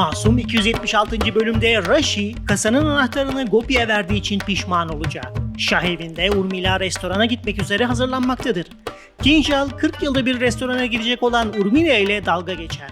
Masum 276. bölümde Rashi kasanın anahtarını Gopi'ye verdiği için pişman olacak. Şah evinde Urmila restorana gitmek üzere hazırlanmaktadır. Kinjal 40 yılda bir restorana girecek olan Urmila ile dalga geçer.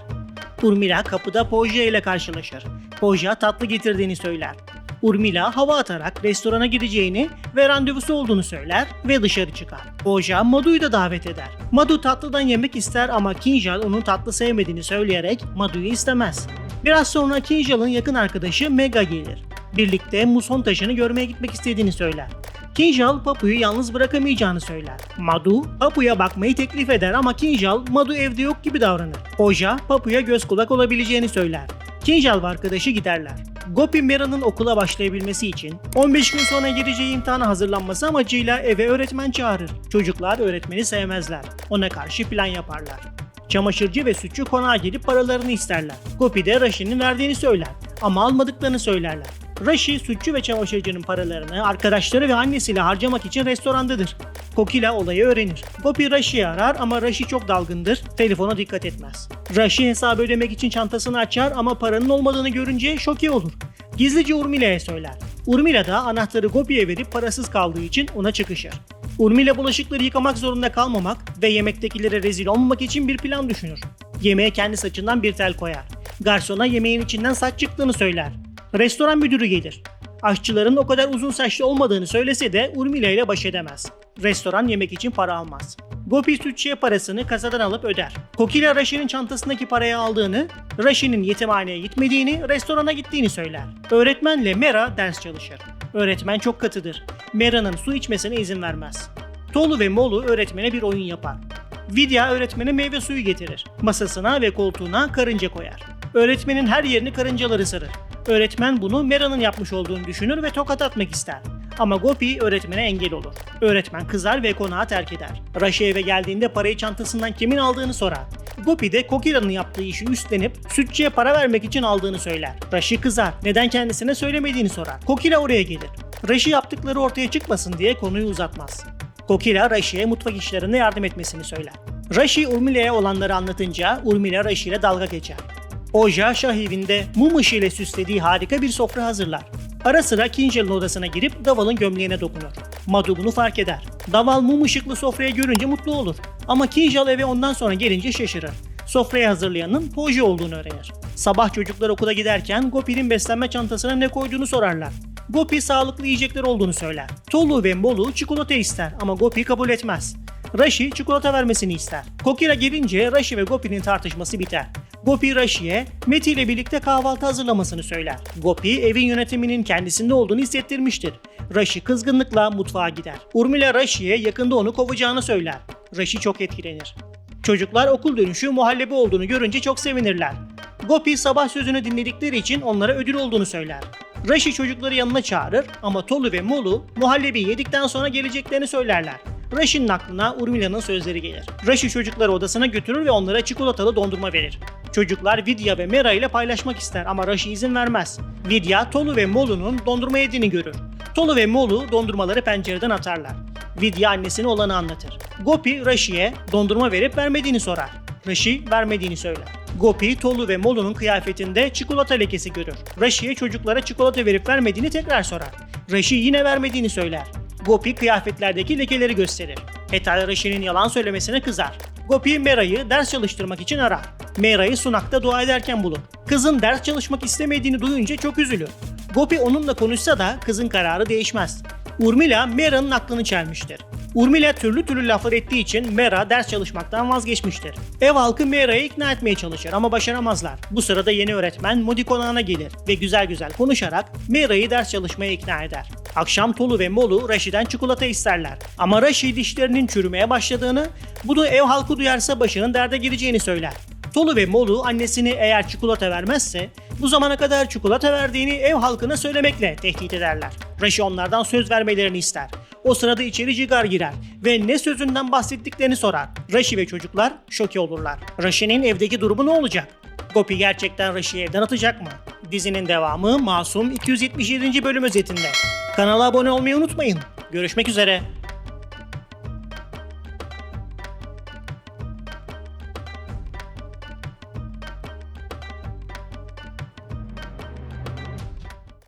Urmila kapıda Poja ile karşılaşır. Poja tatlı getirdiğini söyler. Urmila hava atarak restorana gideceğini ve randevusu olduğunu söyler ve dışarı çıkar. Poja Madu'yu da davet eder. Madu tatlıdan yemek ister ama Kinjal onun tatlı sevmediğini söyleyerek Madu'yu istemez. Biraz sonra Kinjal'ın yakın arkadaşı Mega gelir. Birlikte muson taşını görmeye gitmek istediğini söyler. Kinjal Papu'yu yalnız bırakamayacağını söyler. Madu, Papu'ya bakmayı teklif eder ama Kinjal, Madu evde yok gibi davranır. Oja, Papu'ya göz kulak olabileceğini söyler. Kinjal ve arkadaşı giderler. Gopi Mera'nın okula başlayabilmesi için 15 gün sonra gireceği imtihana hazırlanması amacıyla eve öğretmen çağırır. Çocuklar öğretmeni sevmezler. Ona karşı plan yaparlar. Çamaşırcı ve sütçü konağa gelip paralarını isterler. Gopi de Rashi'nin verdiğini söyler ama almadıklarını söylerler. Rashi, sütçü ve çamaşırcının paralarını arkadaşları ve annesiyle harcamak için restorandadır. Kokila olayı öğrenir. Gopi Rashi'yi arar ama Rashi çok dalgındır, telefona dikkat etmez. Rashi hesabı ödemek için çantasını açar ama paranın olmadığını görünce şoke olur. Gizlice Urmila'ya söyler. Urmila da anahtarı Gopi'ye verip parasız kaldığı için ona çıkışır. Urmila bulaşıkları yıkamak zorunda kalmamak ve yemektekilere rezil olmamak için bir plan düşünür. Yemeğe kendi saçından bir tel koyar. Garsona yemeğin içinden saç çıktığını söyler. Restoran müdürü gelir. Aşçıların o kadar uzun saçlı olmadığını söylese de Urmila ile baş edemez. Restoran yemek için para almaz. Gopi sütçüye parasını kasadan alıp öder. Kokila Rashi'nin çantasındaki parayı aldığını, Rashi'nin yetimhaneye gitmediğini, restorana gittiğini söyler. Öğretmenle Mera ders çalışır. Öğretmen çok katıdır. Mera'nın su içmesine izin vermez. Tolu ve Molu öğretmene bir oyun yapar. Vidya öğretmene meyve suyu getirir. Masasına ve koltuğuna karınca koyar. Öğretmenin her yerini karıncaları sarır. Öğretmen bunu Mera'nın yapmış olduğunu düşünür ve tokat atmak ister. Ama Gopi öğretmene engel olur. Öğretmen kızar ve konağı terk eder. Rashi eve geldiğinde parayı çantasından kimin aldığını sorar. Gopi de Kokila'nın yaptığı işi üstlenip sütçüye para vermek için aldığını söyler. Rashi kızar. Neden kendisine söylemediğini sorar. Kokila oraya gelir. Rashi yaptıkları ortaya çıkmasın diye konuyu uzatmaz. Kokila Rashi'ye mutfak işlerinde yardım etmesini söyler. Rashi Urmila'ya olanları anlatınca Urmila Rashi ile dalga geçer. Oja şah evinde mum ışığı ile süslediği harika bir sofra hazırlar. Ara sıra Kinjal'ın odasına girip Daval'ın gömleğine dokunur. Madu bunu fark eder. Daval mum ışıklı sofrayı görünce mutlu olur. Ama Kinjal eve ondan sonra gelince şaşırır. Sofrayı hazırlayanın Poji olduğunu öğrenir. Sabah çocuklar okula giderken Gopi'nin beslenme çantasına ne koyduğunu sorarlar. Gopi sağlıklı yiyecekler olduğunu söyler. Tolu ve Molu çikolata ister ama Gopi kabul etmez. Rashi çikolata vermesini ister. Kokira gelince Rashi ve Gopi'nin tartışması biter. Gopi Rashi'ye Meti ile birlikte kahvaltı hazırlamasını söyler. Gopi evin yönetiminin kendisinde olduğunu hissettirmiştir. Rashi kızgınlıkla mutfağa gider. Urmila Rashi'ye yakında onu kovacağını söyler. Rashi çok etkilenir. Çocuklar okul dönüşü muhallebi olduğunu görünce çok sevinirler. Gopi sabah sözünü dinledikleri için onlara ödül olduğunu söyler. Rashi çocukları yanına çağırır ama Tolu ve Molu muhallebi yedikten sonra geleceklerini söylerler. Rashi'nin aklına Urmila'nın sözleri gelir. Rashi çocukları odasına götürür ve onlara çikolatalı dondurma verir. Çocuklar Vidya ve Mera ile paylaşmak ister ama Rashi izin vermez. Vidya, Tolu ve Molu'nun dondurma yediğini görür. Tolu ve Molu dondurmaları pencereden atarlar. Vidya annesine olanı anlatır. Gopi, Rashi'ye dondurma verip vermediğini sorar. Rashi vermediğini söyler. Gopi, Tolu ve Molu'nun kıyafetinde çikolata lekesi görür. Rashi'ye çocuklara çikolata verip vermediğini tekrar sorar. Rashi yine vermediğini söyler. Gopi kıyafetlerdeki lekeleri gösterir. Hetal Rashi'nin yalan söylemesine kızar. Gopi Mera'yı ders çalıştırmak için arar. Mera'yı sunakta dua ederken bulur. Kızın ders çalışmak istemediğini duyunca çok üzülür. Gopi onunla konuşsa da kızın kararı değişmez. Urmila Mera'nın aklını çelmiştir. Urmila türlü türlü laflar ettiği için Mera ders çalışmaktan vazgeçmiştir. Ev halkı Mera'yı ikna etmeye çalışır ama başaramazlar. Bu sırada yeni öğretmen Modi konağına gelir ve güzel güzel konuşarak Mera'yı ders çalışmaya ikna eder. Akşam Tolu ve Molu Rashi'den çikolata isterler. Ama Rashi dişlerinin çürümeye başladığını, bunu ev halkı duyarsa başının derde gireceğini söyler. Tolu ve Molu annesini eğer çikolata vermezse bu zamana kadar çikolata verdiğini ev halkına söylemekle tehdit ederler. Rashi onlardan söz vermelerini ister. O sırada içeri cigar girer ve ne sözünden bahsettiklerini sorar. Rashi ve çocuklar şoke olurlar. Rashi'nin evdeki durumu ne olacak? Gopi gerçekten Rashi'yi evden atacak mı? Dizinin devamı Masum 277. bölüm özetinde. Kanala abone olmayı unutmayın. Görüşmek üzere.